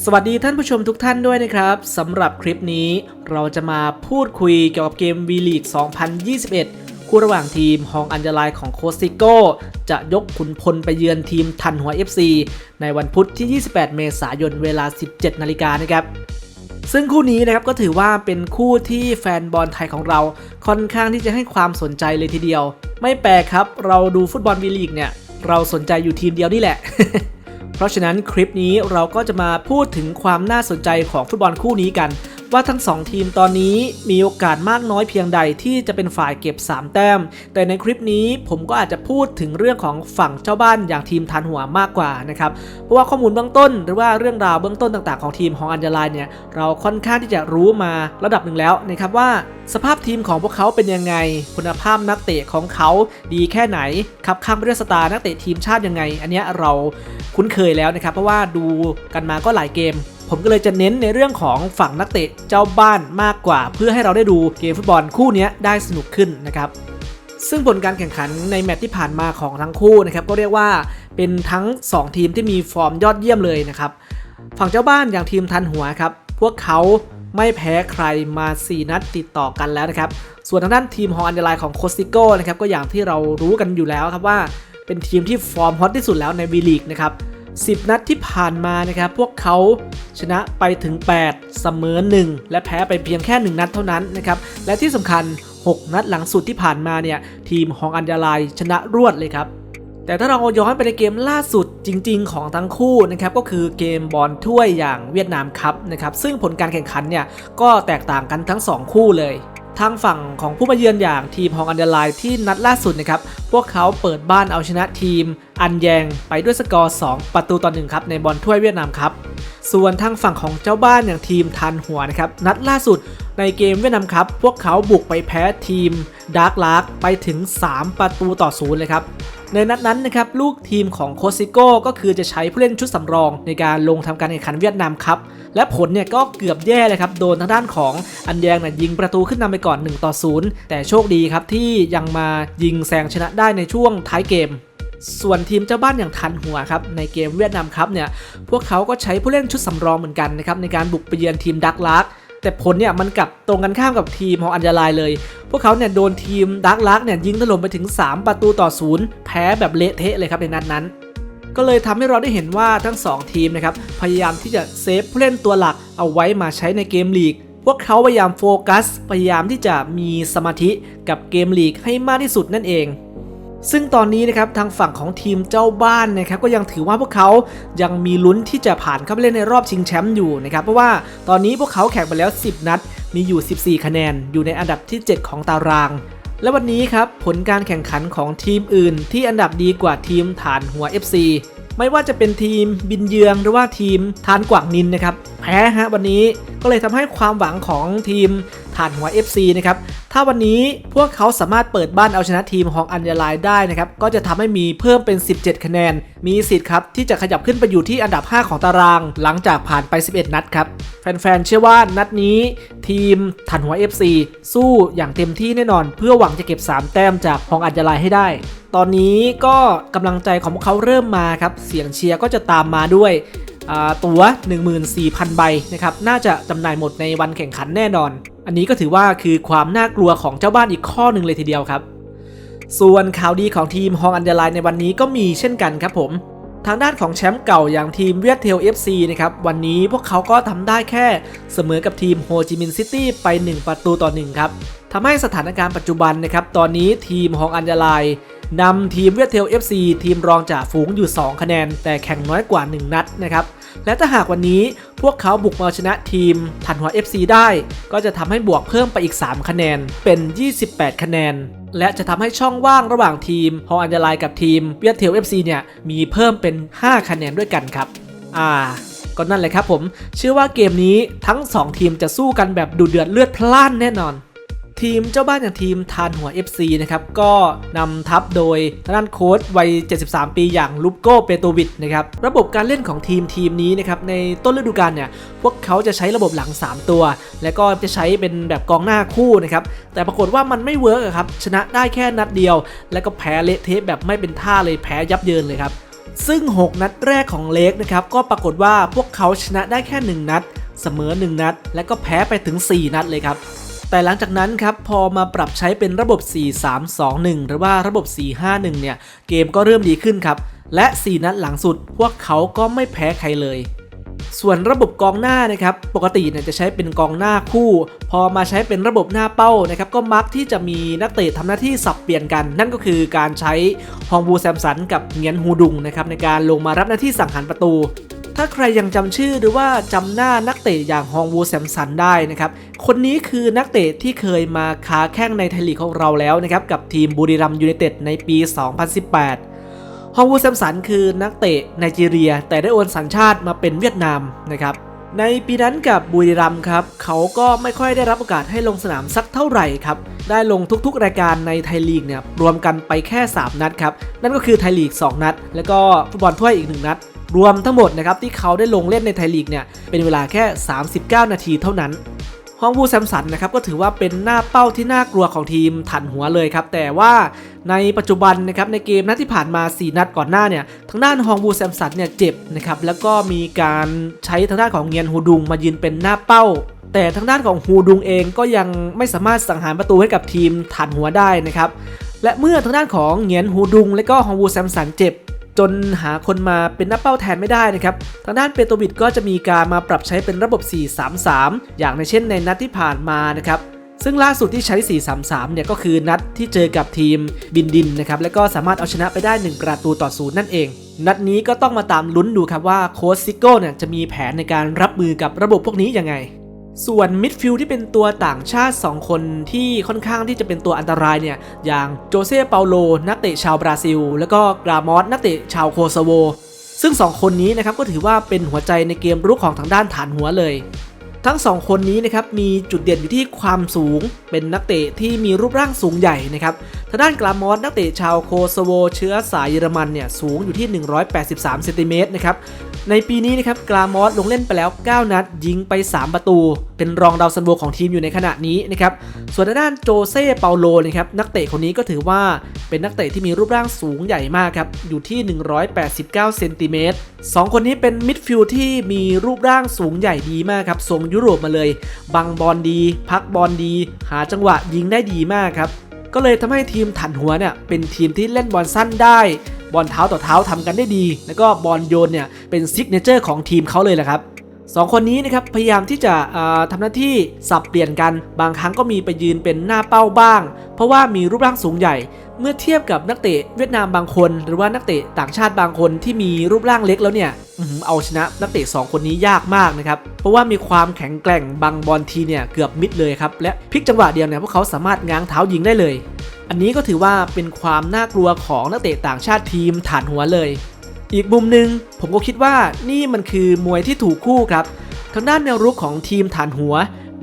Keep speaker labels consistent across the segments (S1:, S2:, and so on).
S1: สวัสดีท่านผู้ชมทุกท่านด้วยนะครับสำหรับคลิปนี้เราจะมาพูดคุยเกี่ยวกับเกม V League 2021 คู่ระหว่างทีมฮองอันเดอร์ไลน์ของโคสติโกจะยกขุนพลไปเยือนทีมทันหัว FC ในวันพุธที่ 28 เมษายนเวลา 17 นาฬิกานะครับซึ่งคู่นี้นะครับก็ถือว่าเป็นคู่ที่แฟนบอลไทยของเราค่อนข้างที่จะให้ความสนใจเลยทีเดียว ไม่แปลกครับ เราดูฟุตบอลวีลีกเนี่ย เราสนใจอยู่ทีมเดียวนี่แหละ เพราะฉะนั้นคลิปนี้เราก็จะมาพูดถึงความน่าสนใจของฟุตบอลคู่นี้กัน ว่าทั้ง 2 ทีมตอนนี้มีโอกาสมากน้อยเพียงใดที่จะเป็นฝ่ายเก็บ 3 แต้ม แต่ในคลิปนี้ผมก็อาจจะพูดถึงเรื่องของฝั่งเจ้าบ้านอย่างทีมทันหัวมากกว่านะครับ เพราะว่าข้อมูลเบื้องต้นหรือว่าเรื่องราวเบื้องต้นต่างๆของทีมของอันเดอร์ไลน์เนี่ยเราค่อนข้างที่จะรู้มาระดับหนึ่งแล้วนะครับว่าสภาพทีมของพวกเขาเป็นยังไง คุณภาพนักเตะของเขาดีแค่ไหนขับข้างไปด้วยสตาร์นักเตะทีมชาติยังไง อันนี้เราคุ้นเคยแล้วนะครับ เพราะว่าดูกันมาก็หลายเกม ผมก็เลยจะเน้นในเรื่องของฝั่งนักเตะเจ้าบ้านมากกว่า เพื่อให้เราได้ดูเกมฟุตบอลคู่นี้ได้สนุกขึ้นนะครับซึ่งผลการแข่งขันในแมตช์ที่ผ่านมาของทั้งคู่นะครับก็เรียกว่าเป็นทั้ง 2 ทีมที่มีฟอร์มยอดเยี่ยมเลยนะครับฝั่งเจ้าบ้านอย่างทีมทันหัวครับพวกเขาไม่แพ้ใครมา 4 นัดติดต่อกันแล้วนะครับ ส่วนทางด้านทีมฮองอันเดลน์ของโคสติโก้นะครับก็อย่างที่เรารู้กันอยู่แล้วครับว่าเป็นทีมที่ฟอร์มฮอตที่สุดแล้วในวีลีกนะครับ 10 นัดที่ผ่านมานะครับ พวกเขาชนะไปถึง 8 เสมอ 1 และแพ้ไปเพียงแค่ 1 นัดเท่านั้นนะครับ และที่สำคัญ 6 นัดหลังสุดที่ผ่านมาเนี่ย ทีมของอันดอร์ไลน์ชนะรวดเลยครับ แต่ถ้าเราย้อนไปในเกมล่าสุดจริง ๆ ของทั้งคู่นะครับ ก็คือเกมบอลถ้วยอย่างเวียดนามครับนะครับ ซึ่งผลการแข่งขันเนี่ยก็แตกต่างกันทั้ง 2 คู่เลย ทางฝั่งของผู้มาเยือนอย่างทีมฮองอันเดอร์ไลน์ที่นัดล่าสุดนะครับ พวกเขาเปิดบ้านเอาชนะทีมอันแยงไปด้วยสกอร์ 2 ประตูต่อ1ครับในบอลถ้วยเวียดนามครับ ส่วนทางฝั่งของเจ้าบ้านอย่างทีมทันหัวนะครับ นัดล่าสุดในเกมเวียดนามครับ พวกเขาบุกไปแพ้ทีมดาร์กลาร์ไปถึง 3 ประตูต่อศูนย์เลยครับในนัดนั้นนะครับลูกทีมของโคซิโก้ก็คือจะใช้ผู้เล่นชุดสำรองในการลงทำการแข่งขันเวียดนามครับ และผลเนี่ยก็เกือบแย่เลยครับ โดนทางด้านของอันแยงเนี่ยยิงประตูขึ้นนำไปก่อน1ต่อ0แต่โชคดีครับที่ยังมายิงแซงชนะได้ในช่วงท้ายเกม ส่วนทีมเจ้าบ้านอย่างทันหัวครับในเกมเวียดนามครับเนี่ยพวกเขาก็ใช้ผู้เล่นชุดสำรองเหมือนกันนะครับในการบุกไปเยือนทีมดักลาร์กแต่ผลเนี่ยมันกลับตรงกันข้ามกับทีมของอันยาลายเลย พวกเขาเนี่ยโดนทีมดักลาร์กเนี่ยยิงถล่มไปถึง 3 ประตูต่อศูนย์แพ้แบบเละเทะเลยครับในนัดนั้นก็เลยทำให้เราได้เห็นว่าทั้ง 2 ทีมนะครับพยายามที่จะเซฟผู้เล่นตัวหลักเอาไว้มาใช้ในเกมลีก พวกเขาพยายามโฟกัส พยายามที่จะมีสมาธิกับเกมลีกให้มากที่สุดนั่นเอง ซึ่งตอนนี้นะครับทางฝั่งของทีมเจ้าบ้านนะครับก็ยังถือว่าพวกเขายังมีลุ้นที่จะผ่านเข้าไปเล่นในรอบชิงแชมป์อยู่นะครับเพราะว่าตอนนี้พวกเขาแข่งไปแล้ว 10 นัด มีอยู่ 14 คะแนน อยู่ในอันดับที่ 7 ของตาราง และวันนี้ครับผลการแข่งขันของทีมอื่น ที่อันดับดีกว่าทีมฐานหัว FC ไม่ว่าจะเป็นทีมบินเยืองหรือว่าทีมทานกวางนินนะครับแพ้ฮะวันนี้ก็เลยทำให้ความหวังของทีมฐานหัว FC นะครับ ถ้าวันนี้พวกเขาสามารถเปิดบ้านเอาชนะทีมของอันยาลายได้นะครับ ก็จะทำให้มีเพิ่มเป็น 17 คะแนน มีสิทธิ์ครับที่จะขยับขึ้นไปอยู่ที่อันดับ 5 ของตาราง หลังจากผ่านไป 11 นัดครับ แฟนๆ เชื่อว่านัดนี้ ทีมฐานหัว FC สู้อย่างเต็มที่แน่นอน เพื่อหวังจะเก็บ 3 แต้มจากของอันยาลายให้ได้ตอนนี้ก็กำลังใจของพวกเขาเริ่มมาครับ เสียงเชียร์ก็จะตามมาด้วย ตั๋ว 14,000 ใบนะครับน่าจะจำหน่ายหมดในวันแข่งขันแน่นอน อันนี้ก็ถือว่าคือความน่ากลัวของเจ้าบ้านอีกข้อหนึ่งเลยทีเดียวครับ ส่วนข่าวดีของทีมฮองอันเดอร์ไลน์ในวันนี้ก็มีเช่นกันครับผมทางด้านของแชมป์เก่าอย่างทีมเวียดเทล FC นะครับวันนี้พวกเขาก็ทำได้แค่เสมอกับทีมโฮจิมินห์ซิตี้ไป 1 ประตูต่อ 1 ครับทำให้สถานการณ์ปัจจุบันนะครับตอนนี้ทีมฮองอันเดอร์ไล นำทีมเวียดเทล FC ทีมรองจ่าฝูงอยู่ 2 คะแนน แต่แข่งน้อยกว่า 1 นัดนะครับ และถ้าหากวันนี้พวกเขาบุกมาชนะทีมทันหัว FC ได้ ก็จะทำให้บวกเพิ่มไปอีก 3 คะแนน เป็น 28 คะแนน และจะทำให้ช่องว่างระหว่างทีมฮออันเดลน์กับทีมเวียดเทล FC เนี่ยมีเพิ่มเป็น 5 คะแนนด้วยกันครับ อ่าก็นั่นแหละครับผม เชื่อว่าเกมนี้ทั้ง 2 ทีมจะสู้กันแบบดุเดือดเลือดพล่านแน่นอน ทีมเจ้าบ้านอย่างทีมทานหัว FC นะครับก็นำทัพโดยทางด้านโค้ชวัย 73 ปีอย่างลูปโกเปโตวิดนะครับระบบการเล่นของทีมทีมนี้นะครับในต้นฤดูกาลเนี่ยพวกเขาจะใช้ระบบหลัง 3 ตัว แล้วก็จะใช้เป็นแบบกองหน้าคู่นะครับแต่ปรากฏว่ามันไม่เวิร์กครับชนะได้แค่นัดเดียว แล้วก็แพ้เละเทะแบบไม่เป็นท่าเลยแพ้ยับเยินเลยครับซึ่ง 6 นัดแรกของเลกนะครับก็ปรากฏว่าพวกเขาชนะได้แค่ 1 นัด เสมอ 1 นัด และก็แพ้ไปถึง 4 นัดเลยครับ แต่หลังจากนั้นครับพอมาปรับใช้เป็นระบบ 4-3-2-1 หรือว่าระบบ 4-5-1 เนี่ย เกมก็เริ่มดีขึ้นครับ และ 4 นัดหลังสุด พวกเขาก็ไม่แพ้ใครเลยส่วนระบบกองหน้านะครับปกติเนี่ยจะใช้เป็นกองหน้าคู่ พอมาใช้เป็นระบบหน้าเป้านะครับก็มักที่จะมีนักเตะทำหน้าที่สับเปลี่ยนกัน นั่นก็คือการใช้ฮองบูแซมสันกับเงียนฮูดุงนะครับในการลงมารับหน้าที่สังหารประตู ถ้าใครยังจำชื่อหรือว่าจำหน้านักเตะอย่างฮองวูแซมสันได้นะครับ คนนี้คือนักเตะที่เคยมาค้าแข้งในไทยลีกของเราแล้วนะครับกับทีมบุรีรัมย์ยูไนเต็ดในปี 2018 ฮองวูแซมสันคือนักเตะไนจีเรีย แต่ได้โอนสัญชาติมาเป็นเวียดนามนะครับในปีนั้นกับบุรีรัมครับ เขาก็ไม่ค่อยได้รับโอกาสให้ลงสนามสักเท่าไหร่ครับ ได้ลงทุกๆ รายการในไทยลีกเนี่ยรวมกันไปแค่ 3 นัดครับ นั่นก็คือไทยลีก 2 นัด แล้วก็ฟุตบอลถ้วยอีก 1 นัด รวมทั้งหมดนะครับที่เขาได้ลงเล่นในไทยลีกเนี่ยเป็นเวลาแค่ 39 นาทีเท่านั้นฮองวูแซมสันนะครับก็ถือว่าเป็นหน้าเป้าที่น่ากลัวของทีมถันหัวเลยครับ แต่ว่าในปัจจุบันนะครับในเกมนัดที่ผ่านมา 4 นัดก่อนหน้าเนี่ยทางด้านฮองวูแซมสันเนี่ยเจ็บนะครับแล้วก็มีการใช้ทางด้านของเงียนฮูดุงมายืนเป็นหน้าเป้า แต่ทางด้านของฮูดุงเองก็ยังไม่สามารถสังหารประตูให้กับทีมถันหัวได้นะครับและเมื่อทางด้านของเงียนฮูดุง และก็ฮองวูแซมสันเจ็บ จนหาคนมาเป็นหน้าเป้าแทนไม่ได้นะครับ ทางด้านเปโตวิดก็จะมีการมาปรับใช้เป็นระบบ 4-3-3 อย่างในเช่นในนัดที่ผ่านมานะครับซึ่งล่าสุดที่ใช้ 4-3-3 เนี่ยก็คือนัดที่เจอกับทีมบินดินนะครับ และก็สามารถเอาชนะไปได้ 1 ประตูต่อศูนย์นั่นเอง นัดนี้ก็ต้องมาตามลุ้นดูครับว่าโค้ชซิโก้เนี่ยจะมีแผนในการรับมือกับระบบพวกนี้ยังไง ส่วนมิดฟิลด์ที่เป็นตัวต่างชาติ 2 คนที่ค่อนข้างที่จะเป็นตัวอันตรายเนี่ย อย่างโจเซ่เปาโล นักเตะชาวบราซิล แล้วก็กรามอสนักเตะชาวโคโซโว ซึ่ง 2 คนนี้นะครับก็ถือว่าเป็นหัวใจในเกมรุกของทางด้านฐานหัวเลย ทั้ง 2 คนนี้นะครับมีจุดเด่นอยู่ที่ความสูง เป็นนักเตะที่มีรูปร่างสูงใหญ่นะครับทางด้านกรามอสนักเตะชาวโคโซโว เชื้อสายเยอรมันเนี่ยสูงอยู่ที่ 183เซนติเมตรนะครับ ในปีนี้นะครับกรามอสลงเล่นไปแล้ว 9 นัด ยิงไป 3 ประตู เป็นรองดาวซันโวของทีมอยู่ในขณะนี้นะครับส่วนด้านโจเซ่เปาโลนะครับนักเตะคนนี้ก็ถือว่าเป็นนักเตะที่มีรูปร่างสูงใหญ่มากครับอยู่ที่ 189 เซนติเมตรสองคนนี้เป็นมิดฟิลด์ที่มีรูปร่างสูงใหญ่ดีมากครับทรงยุโรปมาเลย บังบอลดี พักบอลดี หาจังหวะยิงได้ดีมากครับก็เลยทำให้ทีมถันหัวเนี่ยเป็นทีมที่เล่นบอลสั้นได้ บอลเท้าต่อเท้าทำกันได้ดี แล้วก็บอลโยนเนี่ยเป็นซิกเนเจอร์ของทีมเขาเลยแหละครับสองคนนี้นะครับพยายามที่จะอ่าทำหน้าที่สับเปลี่ยนกัน บางครั้งก็มีไปยืนเป็นหน้าเป้าบ้าง เพราะว่ามีรูปร่างสูงใหญ่ เมื่อเทียบกับนักเตะเวียดนามบางคน หรือว่านักเตะต่างชาติบางคนที่มีรูปร่างเล็กแล้วเนี่ยเอาชนะนักเตะสองคนนี้ยากมากนะครับ เพราะว่ามีความแข็งแกร่งบังบอลทีเนี่ยเกือบมิดเลยครับและพลิกจังหวะเดียวเนี่ยพวกเขาสามารถง้างเท้ายิงได้เลย อันนี้ก็ถือว่าเป็นความน่ากลัวของนักเตะต่างชาติทีมฐานหัวเลย อีกมุมหนึ่งผมก็คิดว่านี่มันคือมวยที่ถูกคู่ครับ ทางด้านแนวรุกของทีมฐานหัว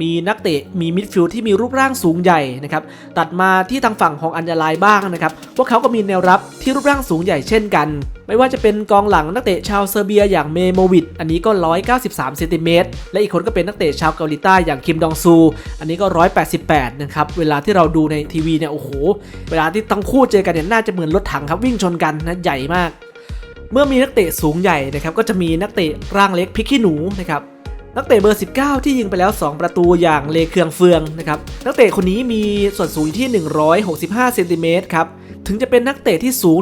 S1: มีนักเตะมีมิดฟิลด์ที่มีรูปร่างสูงใหญ่นะครับตัดมาที่ทางฝั่งของอันยาลายบ้างนะครับพวกเขาก็มีแนวรับที่รูปร่างสูงใหญ่เช่นกัน ไม่ว่าจะเป็นกองหลังนักเตะชาวเซอร์เบียอย่างเมโมวิดอันนี้ก็ 193เซนติเมตรและอีกคนก็เป็นนักเตะชาวเกาหลีใต้อย่างคิมดองซู อันนี้ก็ 188 นะครับ เวลาที่เราดูในทีวีเนี่ย โอ้โห เวลาที่ทั้งคู่เจอกันเนี่ย น่าจะเหมือนรถถังครับวิ่งชนกันนะ ใหญ่มาก เมื่อมีนักเตะสูงใหญ่นะครับ ก็จะมีนักเตะร่างเล็กพริกขี้หนูนะครับนักเตะเบอร์ 19 ที่ยิงไปแล้ว 2 ประตูอย่างเลเคืองเฟืองนะครับ นักเตะคนนี้มีส่วนสูงที่ 165 เซนติเมตรครับ ถึงจะเป็นนักเตะที่สูง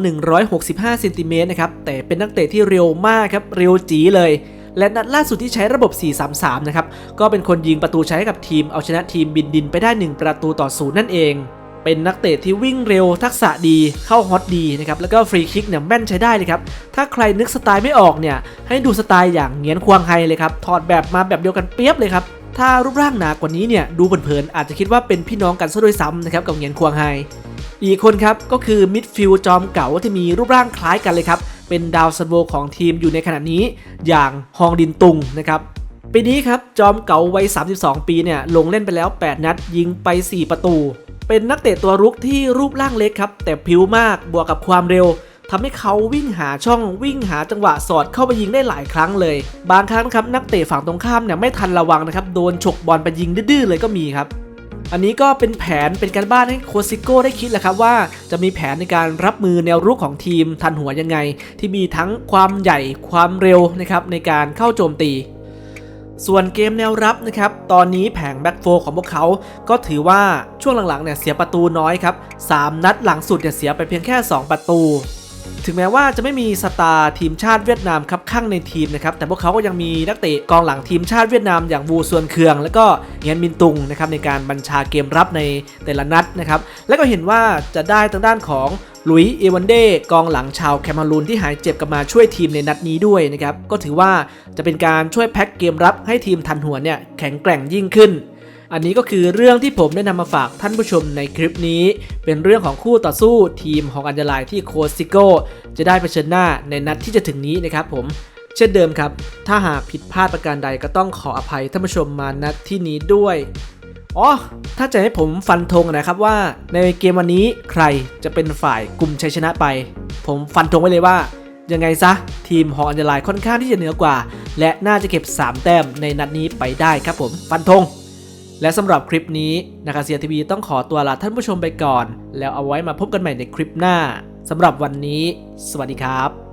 S1: 165เซนติเมตรนะครับ แต่เป็นนักเตะที่เร็วมากครับ เร็วจีเลย และนัดล่าสุดที่ใช้ระบบ 4-3-3 นะครับ ก็เป็นคนยิงประตูใช้ให้กับทีม เอาชนะทีมบินดินไปได้ 1 ประตูต่อศูนย์นั่นเอง เป็นนักเตะที่วิ่งเร็ว ทักษะดี เข้าฮอตดีนะครับ แล้วก็ฟรีคิกเนี่ยแม่นใช้ได้เลยครับ ถ้าใครนึกสไตล์ไม่ออกเนี่ย ให้ดูสไตล์อย่างเงียนควางไฮเลยครับ ถอดแบบมาแบบเดียวกันเปียบเลยครับถ้ารูปร่างหนากว่านี้เนี่ยดูเผินๆอาจจะคิดว่าเป็นพี่น้องกันซะด้วยซ้ำนะครับกับเงียนควางไฮ อีกคนครับก็คือมิดฟิลด์จอมเก่าที่มีรูปร่างคล้ายกันเลยครับ เป็นดาวซันโวของทีมอยู่ในขณะนี้อย่างฮองดินตุงนะครับปีนี้ครับจอมเก่าวัย 32 ปีเนี่ยลงเล่นไปแล้ว 8 นัดยิงไป 4 ประตู เป็นนักเตะตัวรุกที่รูปร่างเล็กครับ แต่ผิวมากบวกกับความเร็วทำให้เขาวิ่งหาช่องวิ่งหาจังหวะสอดเข้าไปยิงได้หลายครั้งเลย บางครั้งครับนักเตะฝั่งตรงข้ามเนี่ยไม่ทันระวังนะครับโดนฉกบอลไปยิงดื้อเลยก็มีครับ อันนี้ก็เป็นแผนเป็นการบ้านให้โคซิโก้ได้คิดแหละครับว่าจะมีแผนในการรับมือแนวรุกของทีมทันหัวยังไง ที่มีทั้งความใหญ่ความเร็วนะครับในการเข้าโจมตี ส่วนเกมแนวรับนะครับตอนนี้แผงแบ็กโฟของพวกเขา ก็ถือว่าช่วงหลังๆเนี่ยเสียประตูน้อยครับ 3 นัดหลังสุดเนี่ยเสียไปเพียงแค่ 2 ประตู ถึงแม้ว่าจะไม่มีสตาร์ทีมชาติเวียดนามครับข้างในทีมนะครับแต่พวกเขาก็ยังมีนักเตะกองหลังทีมชาติเวียดนามอย่างวูส่วนเคือง แล้วก็เงียนมินตุงนะครับในการบัญชาเกมรับในแต่ละนัดนะครับแล้วก็เห็นว่าจะได้ทางด้านของลุยเอวันเดกองหลังชาวแคมารูนที่หายเจ็บกลับมาช่วยทีมในนัดนี้ด้วยนะครับก็ถือว่าจะเป็นการช่วยแพ็กเกมรับให้ทีมทันหัวเนี่ยแข็งแกร่งยิ่งขึ้น อันนี้ก็คือเรื่องที่ผมได้นำมาฝากท่านผู้ชมในคลิปนี้ เป็นเรื่องของคู่ต่อสู้ทีมของอันเดอร์ลน์ที่โคซิโก้จะได้เผชิญหน้าในนัดที่จะถึงนี้นะครับผมเช่นเดิมครับ ถ้าหากผิดพลาดประการใดก็ต้องขออภัยท่านผู้ชมมาณที่นี้ด้วย อ๋อ ถ้าจะให้ผมฟันธงนะครับว่าในเกมวันนี้ใครจะเป็นฝ่ายกลุ่มชัยชนะไป ผมฟันธงไว้เลยว่า ยังไงซะ ทีมของอันเดลน์ค่อนข้างที่จะเหนือกว่า และน่าจะเก็บ 3 แต้มในนัดนี้ไปได้ครับผม ฟันธง และสำหรับคลิปนี้นาคาเซียทีวีต้องขอตัวลาท่านผู้ชมไปก่อน แล้วเอาไว้มาพบกันใหม่ในคลิปหน้าสำหรับวันนี้ สวัสดีครับ